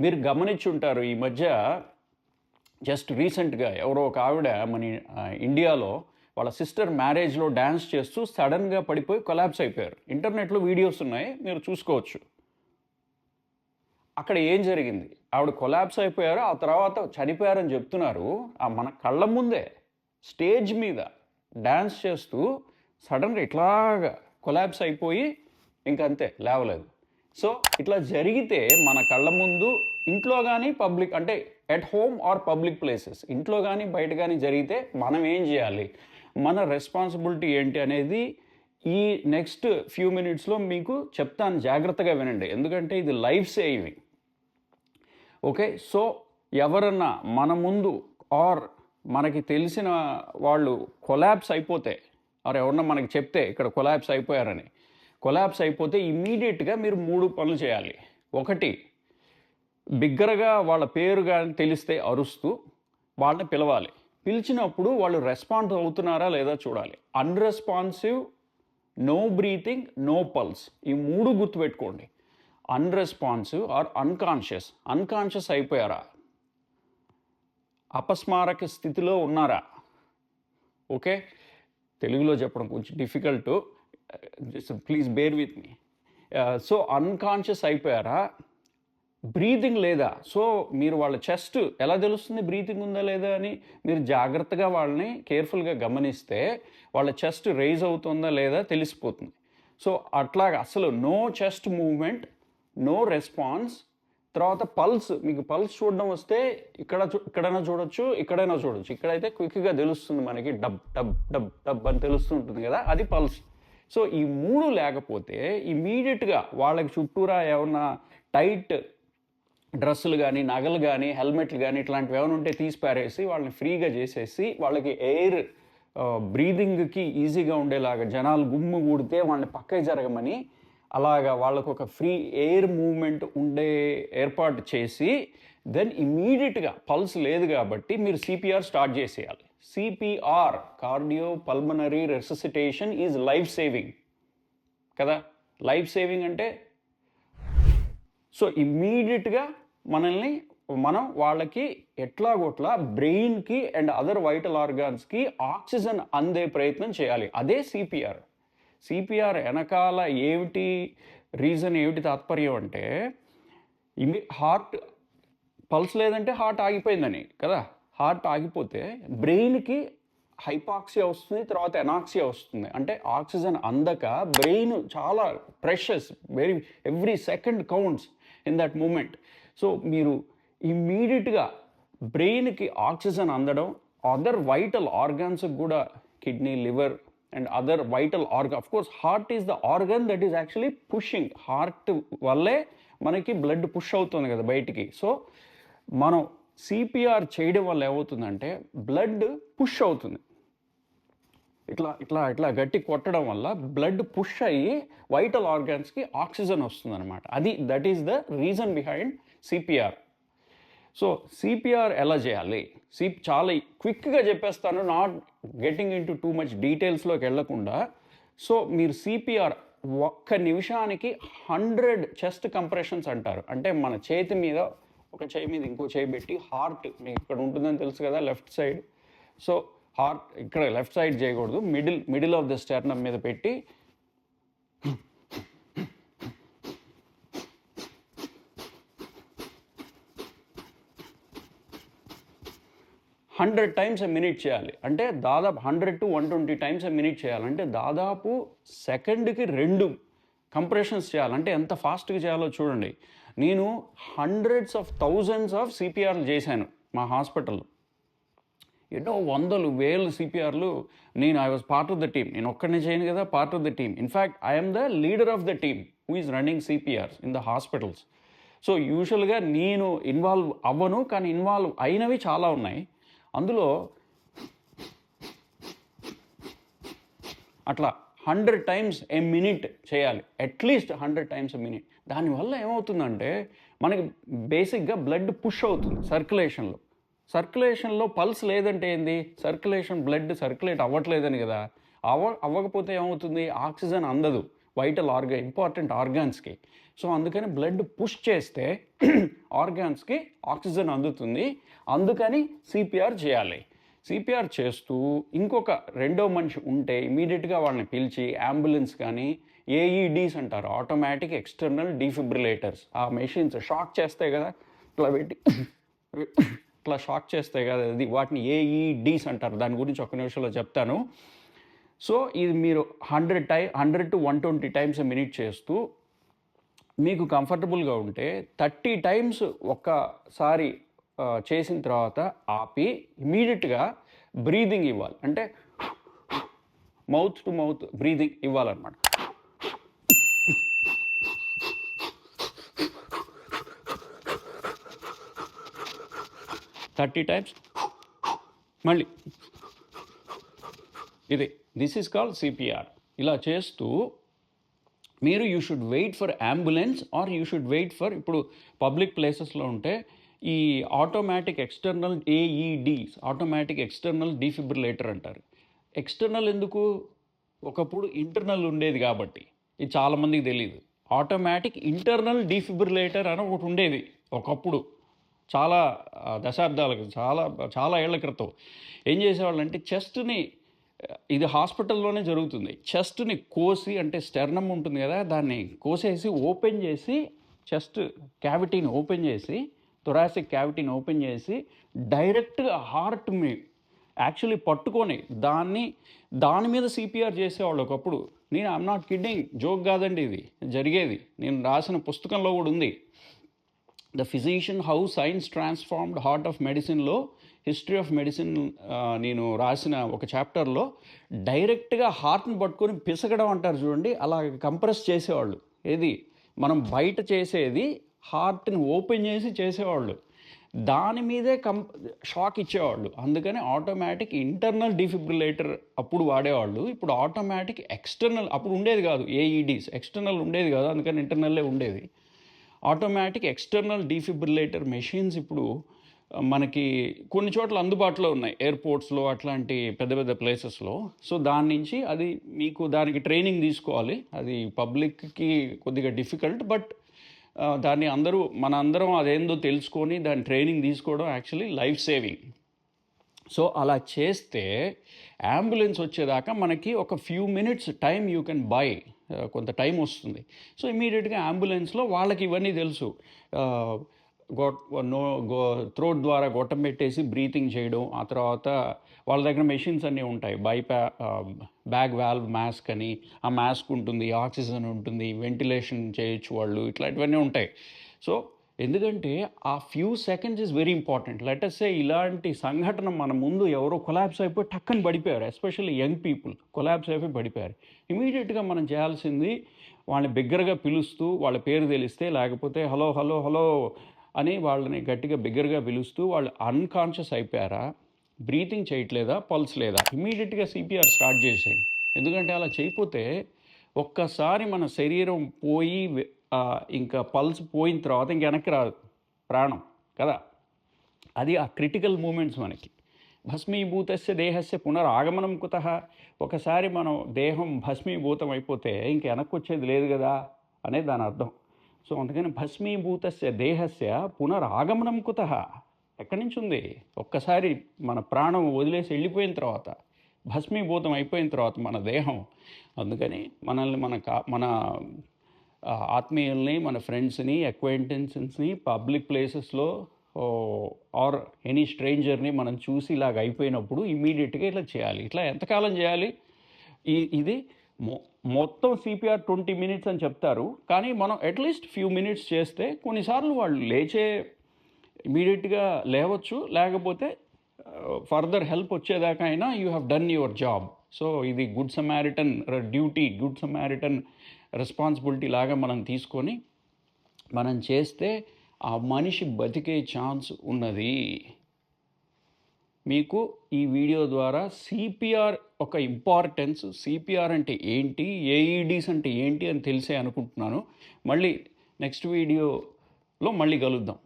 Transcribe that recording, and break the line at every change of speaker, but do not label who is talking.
మీరు గమనించుంటారు ఈ మధ్య జస్ట్ రీసెంట్గా ఎవరో ఒక ఆవిడ మన ఇండియాలో వాళ్ళ సిస్టర్ మ్యారేజ్లో డ్యాన్స్ చేస్తూ సడన్గా పడిపోయి కొలాబ్స్ అయిపోయారు. ఇంటర్నెట్లో వీడియోస్ ఉన్నాయి మీరు చూసుకోవచ్చు. అక్కడ ఏం జరిగింది? ఆవిడ కొలాబ్స్ అయిపోయారు ఆ తర్వాత చనిపోయారని చెప్తున్నారు. ఆ మన కళ్ళ ముందే స్టేజ్ మీద డ్యాన్స్ చేస్తూ సడన్గా ఇట్లాగా కొలాబ్స్ అయిపోయి ఇంకంతే లేవలేదు. సో ఇట్లా జరిగితే మన కళ్ళ ముందు ఇంట్లో కానీ పబ్లిక్ అంటే at home or public places ఇంట్లో కానీ బయట కానీ జరిగితే మనం ఏం చేయాలి? మన రెస్పాన్సిబిలిటీ ఏంటి అనేది ఈ నెక్స్ట్ ఫ్యూ మినిట్స్లో మీకు చెప్తాను. జాగ్రత్తగా వినండి. ఎందుకంటే ఇది లైఫ్ సేవింగ్ ఓకే సో ఎవరన్నా మన ముందు ఆర్ మనకి తెలిసిన వాళ్ళు కొలాబ్స్ అయిపోతే ఆర్ ఎవరన్నా మనకి చెప్తే ఇక్కడ కొలాబ్స్ అయిపోయారని కొలాబ్స్ అయిపోతే ఇమీడియట్గా మీరు మూడు పనులు చేయాలి. ఒకటి బిగ్గరగా వాళ్ళ పేరు కానీ తెలిస్తే అరుస్తూ వాళ్ళని పిలవాలి. పిలిచినప్పుడు వాళ్ళు రెస్పాన్స్ అవుతున్నారా లేదా చూడాలి. Unresponsive no breathing no pulse. ఈ మూడు గుర్తుపెట్టుకోండి అన్రెస్పాన్సివ్ ఆర్ అన్కాన్షియస్. అన్కాన్షియస్ అయిపోయారా? అపస్మారక స్థితిలో ఉన్నారా? ఓకే? తెలుగులో చెప్పడం కొంచెం difficult. Please bear with me so unconscious అయిపోయారా? బ్రీతింగ్ లేదా? సో మీరు వాళ్ళ చెస్ట్ ఎలా తెలుస్తుంది బ్రీతింగ్ ఉందా లేదా అని? మీరు జాగ్రత్తగా వాళ్ళని కేర్ఫుల్గా గమనిస్తే వాళ్ళ చెస్ట్ రైజ్ అవుతుందా లేదా తెలిసిపోతుంది. సో అట్లాగా అసలు no chest movement no response తర్వాత పల్స్ మీకు పల్స్ చూడడం వస్తే ఇక్కడ చూ- ఇక్కడైనా చూడొచ్చు ఇక్కడైనా చూడొచ్చు. ఇక్కడైతే క్విక్గా తెలుస్తుంది మనకి డబ్ డబ్ డబ్ డబ్ అని తెలుస్తుంటుంది కదా అది పల్స్ సో ఈ మూడు లేకపోతే ఇమీడియట్గా వాళ్ళకి చుట్టూరా ఏమన్నా టైట్ డ్రెస్సులు కానీ నగలు కానీ హెల్మెట్లు కానీ ఇట్లాంటివి ఏమైనా ఉంటే తీసి పారేసి వాళ్ళని ఫ్రీగా చేసేసి వాళ్ళకి ఎయిర్ బ్రీదింగ్కి ఈజీగా ఉండేలాగా జనాలు గుమ్ము కూడితే వాళ్ళని పక్కకి జరగమని అలాగా వాళ్ళకు ఒక ఫ్రీ ఎయిర్ మూవ్మెంట్ ఉండే ఏర్పాటు చేసి దెన్ ఇమీడియట్గా పల్స్ లేదు కాబట్టి మీరు సిపిఆర్ స్టార్ట్ చేసేయాలి. CPR cardio pulmonary resuscitation is life saving కదా? లైఫ్ సేవింగ్ అంటే సో ఇమ్మీడియట్గా మనల్ని మనం వాళ్ళకి ఎట్లాగోట్లా బ్రెయిన్కి అండ్ అదర్ వైటల్ ఆర్గాన్స్కి ఆక్సిజన్ అందే ప్రయత్నం చేయాలి. అదే సిపిఆర్ సిపిఆర్ వెనకాల ఏమిటి రీజన్ ఏమిటి తాత్పర్యం అంటే ఇమి హార్ట్ పల్స్ లేదంటే హార్ట్ ఆగిపోయిందని కదా? హార్ట్ ఆగిపోతే బ్రెయిన్కి హైపాక్సియా వస్తుంది తర్వాత ఎనాక్సియా వస్తుంది. అంటే ఆక్సిజన్ అందక బ్రెయిన్ చాలా precious very every second counts in that moment. So మీరు ఇమ్మీడియట్గా బ్రెయిన్కి ఆక్సిజన్ అందడం అదర్ వైటల్ ఆర్గాన్స్కి కూడా kidney liver and other vital organ of course heart is the organ that is actually pushing. Heart వల్లే మనకి బ్లడ్ పుష్ అవుతుంది కదా బయటికి. సో మనం సిపిఆర్ చేయడం వల్ల ఏమవుతుందంటే బ్లడ్ పుష్ అవుతుంది. ఇట్లా ఇట్లా ఇట్లా గట్టి కొట్టడం వల్ల బ్లడ్ పుష్ అయ్యి వైటల్ ఆర్గాన్స్కి ఆక్సిజన్ వస్తుంది అనమాట అది that is the reason behind CPR so CPR ఎలా చేయాలి? సి చాలా క్విక్గా చెప్పేస్తాను not getting into too much డీటెయిల్స్లోకి వెళ్ళకుండా సో మీరు సిపిఆర్ ఒక్క నిమిషానికి హండ్రెడ్ చెస్ట్ కంప్రెషన్స్ అంటారు. అంటే మన చేతి మీద ఒక చేయి మీద ఇంకో చేయి పెట్టి హార్ట్ మీకు ఇక్కడ ఉంటుందని తెలుసు కదా లెఫ్ట్ సైడ్. సో హార్ట్ ఇక్కడ లెఫ్ట్ సైడ్ చేయకూడదు middle middle of the sternum మీద పెట్టి హండ్రెడ్ టైమ్స్ ఎ మినిట్ చేయాలి. అంటే దాదాపు hundred to one twenty times a minute చేయాలంటే దాదాపు సెకండ్కి రెండు కంప్రెషన్స్ చేయాలంటే ఎంత ఫాస్ట్గా చేయాలో చూడండి. నేను హండ్రెడ్స్ ఆఫ్ థౌజండ్స్ ఆఫ్ సిపిఆర్లు చేశాను మా హాస్పిటల్లో. ఎన్నో వందలు వేలు సిపిఆర్లు నేను I was part of the team నేను ఒక్కడనే చేయను కదా part of the team in fact I'm the leader of the team who is running CPRs in the hospitals so యూజువల్గా నేను ఇన్వాల్వ్ అవ్వను కానీ ఇన్వాల్వ్ అయినవి చాలా ఉన్నాయి. అందులో అట్లా హండ్రెడ్ టైమ్స్ ఏ మినిట్ చేయాలి. At least hundred times a minute దానివల్ల ఏమవుతుందంటే మనకి బేసిక్గా బ్లడ్ పుష్ అవుతుంది సర్క్యులేషన్లో. సర్క్యులేషన్లో పల్స్ లేదంటే ఏంది? సర్క్యులేషన్ బ్లడ్ సర్క్యులేట్ అవ్వట్లేదని కదా. అవ అవ్వకపోతే ఏమవుతుంది? ఆక్సిజన్ అందదు. వైటల్ ఆర్గా ఇంపార్టెంట్ ఆర్గాన్స్కి. సో అందుకని బ్లడ్ పుష్ చేస్తే ఆర్గాన్స్కి ఆక్సిజన్ అందుతుంది. అందుకని సిపిఆర్ చేయాలి. సిపిఆర్ చేస్తూ ఇంకొక రెండో మనిషి ఉంటే ఇమీడియట్గా వాళ్ళని పిలిచి అంబులెన్స్ కానీ ఏఈడీస్ అంటారు. ఆటోమేటిక్ ఎక్స్టర్నల్ డిఫిబ్రిలేటర్స్ ఆ మెషిన్స్ షాక్ చేస్తాయి కదా ఇట్లా పెట్టి ఇట్లా షాక్ చేస్తాయి కదా అది వాటిని ఏఈడీస్ అంటారు. దాని గురించి ఒక నిమిషంలో చెప్తాను. సో ఇది మీరు hundred to hundred to one twenty times minute చేస్తూ మీకు కంఫర్టబుల్గా ఉంటే థర్టీ టైమ్స్ ఒక్కసారి చేసిన తర్వాత ఆపి ఇమీడియట్గా బ్రీదింగ్ ఇవ్వాలి. అంటే mouth to mouth breathing ఇవ్వాలన్నమాట. Thirty times. మళ్ళీ. ఇది దిస్ ఈస్ కాల్డ్ సిపిఆర్ ఇలా చేస్తూ మీరు you should wait for ambulance or you should wait for ఇప్పుడు పబ్లిక్ ప్లేసెస్లో ఉంటే ఈ automatic external AEDs automatic external defibrillator అంటారు. ఎక్స్టర్నల్ ఎందుకు? ఒకప్పుడు ఇంటర్నల్ ఉండేది కాబట్టి. ఇది చాలామందికి తెలియదు ఆటోమేటిక్ ఇంటర్నల్ డిఫిబ్రిలేటర్ అని ఒకటి ఉండేది ఒకప్పుడు. చాలా దశాబ్దాలకు చాలా చాలా ఏళ్ళ క్రితం ఏం చేసేవాళ్ళు అంటే చెస్ట్ని ఇది హాస్పిటల్లోనే జరుగుతుంది. చెస్ట్ని కోసి అంటే స్టెర్నం ఉంటుంది కదా దాన్ని కోసేసి ఓపెన్ చేసి చెస్ట్ క్యావిటీని ఓపెన్ చేసి థొరాసిక్ క్యావిటీని ఓపెన్ చేసి డైరెక్ట్ హార్ట్ మీ యాక్చువల్లీ పట్టుకొని దాన్ని దాని మీద సిపిఆర్ చేసేవాళ్ళు ఒకప్పుడు. నేను ఐమ్ నాట్ కిడ్డింగ్ జోక్ కాదండి ఇది జరిగేది. నేను రాసిన పుస్తకంలో కూడా ఉంది. The physician how science transformed heart of మెడిసిన్లో హిస్టరీ ఆఫ్ మెడిసిన్ నేను రాసిన ఒక చాప్టర్లో డైరెక్ట్గా హార్ట్ని పట్టుకొని పిసగడం అంటారు చూడండి అలా కంప్రెస్ చేసేవాళ్ళు. ఏది? మనం బయట చేసేది హార్ట్ని ఓపెన్ చేసి చేసేవాళ్ళు. దాని మీదే కం షాక్ ఇచ్చేవాళ్ళు. అందుకని ఆటోమేటిక్ ఇంటర్నల్ డిఫిబ్రిలేటర్ అప్పుడు వాడేవాళ్ళు. ఇప్పుడు ఆటోమేటిక్ ఎక్స్టర్నల్ అప్పుడు ఉండేది కాదు ఏఈడీస్ ఎక్స్టర్నల్ ఉండేది కాదు అందుకని ఇంటర్నల్లే ఉండేది. ఆటోమేటిక్ ఎక్స్టర్నల్ డీఫిబ్రిలేటర్ మెషిన్స్ ఇప్పుడు మనకి కొన్ని చోట్ల అందుబాటులో ఉన్నాయి. ఎయిర్పోర్ట్స్లో అట్లాంటి పెద్ద పెద్ద ప్లేసెస్లో. సో దాని నుంచి అది మీకు దానికి ట్రైనింగ్ తీసుకోవాలి. అది పబ్లిక్కి కొద్దిగా డిఫికల్ట్ బట్ దాన్ని అందరూ మన అందరం అదేందో తెలుసుకొని దాని ట్రైనింగ్ తీసుకోవడం యాక్చువల్లీ లైఫ్ సేవింగ్. సో అలా చేస్తే అంబులెన్స్ వచ్చేదాకా మనకి ఒక few minutes time you can buy. కొంత టైం వస్తుంది. సో ఇమీడియట్గా అంబులెన్స్లో వాళ్ళకి ఇవన్నీ తెలుసు. ఆ, గొట్ నో గో థ్రోట్ ద్వారా గొట్టం పెట్టేసి బ్రీతింగ్ చేయడం ఆ తర్వాత వాళ్ళ దగ్గర మెషిన్స్ అన్నీ ఉంటాయి. బైపా బ్యాగ్ వాల్వ్ మాస్క్ అని ఆ మాస్క్ ఉంటుంది ఆక్సిజన్ ఉంటుంది వెంటిలేషన్ చేయొచ్చు వాళ్ళు ఇట్లాంటివన్నీ ఉంటాయి. సో ఎందుకంటే ఆ few seconds is very important లెటర్సే ఇలాంటి సంఘటన మన ముందు ఎవరో కొలాబ్స్ అయిపోయి టక్కని పడిపోయారు ఎస్పెషల్లీ యంగ్ పీపుల్ కొలాబ్స్ అయిపోయి పడిపోయారు. ఇమీడియట్గా మనం చేయాల్సింది వాళ్ళని బిగ్గరగా పిలుస్తూ వాళ్ళ పేరు తెలిస్తే లేకపోతే హలో హలో హలో అని వాళ్ళని గట్టిగా బిగ్గరగా పిలుస్తూ వాళ్ళు అన్కాన్షియస్ అయిపోయారా? బ్రీతింగ్ చేయట్లేదా? పల్స్ లేదా? ఇమీడియట్గా సిపిఆర్ స్టార్ట్ చేసేయండి. ఎందుకంటే అలా చేయకపోతే ఒక్కసారి మన శరీరం పోయి ఇంకా పల్స్ పోయిన తర్వాత ఇంక వెనక్కి రాదు. ప్రాణం కదా? అది ఆ క్రిటికల్ మూమెంట్స్ మనకి. భస్మీభూతస్య దేహస్య పునరాగమనం కుత. ఒకసారి మనం దేహం భస్మీభూతం అయిపోతే ఇంక వెనక్కి వచ్చేది లేదు కదా? అనేది దాని అర్థం. సో అందుకని భస్మీభూతస్య దేహస్య పునరాగమనం కుత. ఎక్కడి నుంచి ఉంది? ఒక్కసారి మన ప్రాణం వదిలేసి వెళ్ళిపోయిన తర్వాత భస్మీభూతం అయిపోయిన తర్వాత మన దేహం. అందుకని మనల్ని మన కా మన ఆత్మీయుల్ని మన ఫ్రెండ్స్ని అక్వైంటెన్సెస్ని పబ్లిక్ ప్లేసెస్లో ఆర్ ఎనీ స్ట్రేంజర్ని మనం చూసి ఇలాగ అయిపోయినప్పుడు ఇమీడియట్గా ఇట్లా చేయాలి. ఇట్లా ఎంతకాలం చేయాలి? ఈ ఇది మొ- మొత్తం సిపిఆర్ ట్వంటీ మినిట్స్ అని చెప్తారు. కానీ మనం అట్లీస్ట్ ఫ్యూ మినిట్స్ చేస్తే కొన్నిసార్లు వాళ్ళు లేచే ఇమీడియట్గా లేవచ్చు. లేకపోతే ఫర్దర్ హెల్ప్ వచ్చేదాకా అయినా you have done your job. So ఇది good Samaritan duty good Samaritan responsibility లాగా మనం తీసుకొని మనం చేస్తే ఆ మనిషి బతికే ఛాన్స్ ఉన్నది. మీకు ఈ వీడియో ద్వారా సిపిఆర్ ఒక ఇంపార్టెన్స్ సిపిఆర్ అంటే ఏంటి ఏఈడీస్ అంటే ఏంటి అని తెలిసే అనుకుంటున్నాను. మళ్ళీ నెక్స్ట్ వీడియోలో మళ్ళీ కలుద్దాం.